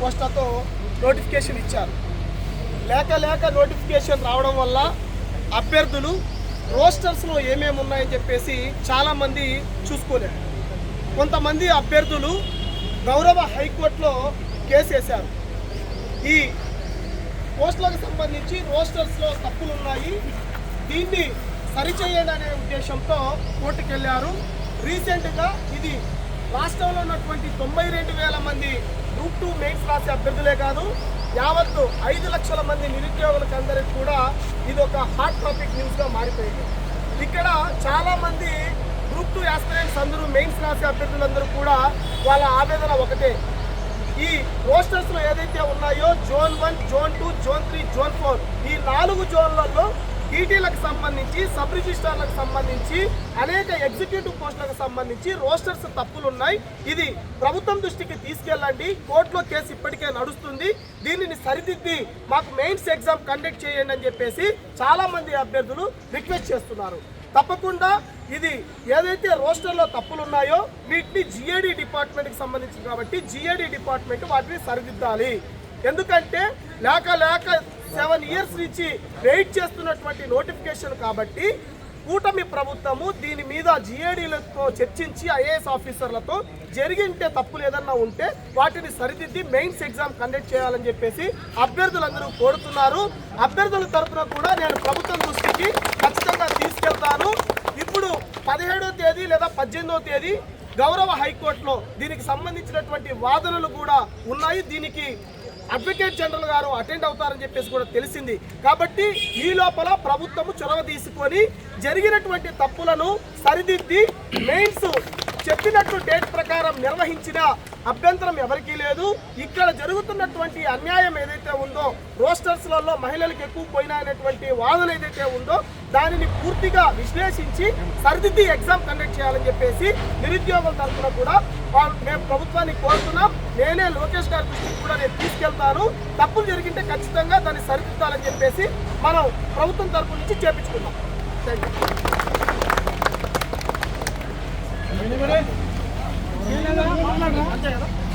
పోస్టాతో notification ఇచ్చారు. లేక లేక నోటిఫికేషన్ రావడం వల్ల అభ్యర్థులు రోస్టర్స్లో ఏమేమి ఉన్నాయని చెప్పేసి చాలామంది చూసుకోలేరు కొంతమంది అభ్యర్థులు గౌరవ హైకోర్టులో కేసు వేశారు. ఈ పోస్టులకు సంబంధించి రోస్టర్స్లో తప్పులు ఉన్నాయి. దీన్ని సరిచేయండి అనే ఉద్దేశంతో కోర్టుకు వెళ్ళారు రీసెంట్గా ఇది రాష్ట్రంలో ఉన్నటువంటి తొంభై రెండు వేల మంది గ్రూప్ టూ మెయిన్స్ రాసే అభ్యర్థులే కాదు యావత్తు ఐదు లక్షల మంది నిరుద్యోగులకు అందరికి కూడా ఇది ఒక హాట్ టాపిక్ న్యూస్గా మారిపోయింది. ఇక్కడ చాలామంది గ్రూప్ టూ యాస్పిరెంట్స్ అందరూ మెయిన్స్ రాసే అభ్యర్థులందరూ కూడా వాళ్ళ ఆవేదన ఒకటే. ఈ రోస్టర్స్లో ఏదైతే ఉన్నాయో zone one zone two zone three zone four ఈ నాలుగు జోన్లలో ఈటీలకు సంబంధించి సబ్ రిజిస్ట్రార్లకు సంబంధించి అనేక ఎగ్జిక్యూటివ్ పోస్టులకు సంబంధించి రోస్టర్స్ తప్పులు ఉన్నాయి ఇది ప్రభుత్వం దృష్టికి తీసుకెళ్ళండి. కోర్టులో కేసు ఇప్పటికే నడుస్తుంది. దీనిని సరిదిద్ది మాకు మెయిన్స్ ఎగ్జామ్ కండక్ట్ చేయండి అని చెప్పేసి చాలామంది అభ్యర్థులు రిక్వెస్ట్ చేస్తున్నారు. తప్పకుండా ఇది ఏదైతే రోస్టర్లో తప్పులు ఉన్నాయో వీటిని జిఏడి డిపార్ట్మెంట్కి సంబంధించి కాబట్టి జిఏడి డిపార్ట్మెంట్ వాటిని సరిదిద్దాలి. ఎందుకంటే లేక లేక సెవెన్ ఇయర్స్ నుంచి వెయిట్ చేస్తున్నటువంటి నోటిఫికేషన్ కాబట్టి కూటమి ప్రభుత్వము దీని మీద జిఏడీలతో చర్చించి ఐఏఎస్ ఆఫీసర్లతో జరిగింటే తప్పులు ఏదన్నా ఉంటే వాటిని సరిదిద్ది మెయిన్స్ ఎగ్జామ్ కండక్ట్ చేయాలని చెప్పేసి అభ్యర్థులందరూ కోరుతున్నారు. అభ్యర్థుల తరపున కూడా నేను ప్రభుత్వం దృష్టికి ఖచ్చితంగా తీసుకెళ్తాను. ఇప్పుడు పదిహేడో తేదీ లేదా పద్దెనిమిదో తేదీ గౌరవ హైకోర్టులో దీనికి సంబంధించినటువంటి వాదనలు కూడా ఉన్నాయి. దీనికి అడ్వకేట్ జనరల్ గారు అటెండ్ అవుతారని చెప్పేసి కూడా తెలిసింది. కాబట్టి ఈ లోపల ప్రభుత్వము చొరవ తీసుకొని జరిగినటువంటి తప్పులను సరిదిద్ది మెయిన్స్ చెప్పినట్టు డేట్ ప్రకారం నిర్వహించిన అభ్యంతరం ఎవరికీ లేదు. ఇక్కడ జరుగుతున్నటువంటి అన్యాయం ఏదైతే ఉందో రోస్టర్స్లలో మహిళలకు ఎక్కువ పోయినటువంటి వాదన ఏదైతే ఉందో దానిని పూర్తిగా విశ్లేషించి సరిదిద్ది ఎగ్జామ్ కండక్ట్ చేయాలని చెప్పేసి నిరుద్యోగుల తరఫున కూడా మేము ప్రభుత్వాన్ని కోరుతున్నాం. నేనే లోకేష్ గారి దృష్టికి కూడా నేను తీసుకెళ్తాను. తప్పులు జరిగింటే ఖచ్చితంగా దాన్ని సరిదిద్దాలని చెప్పేసి మనం ప్రభుత్వం తరఫు నుంచి చేపించుకున్నాం என்ன வேணும்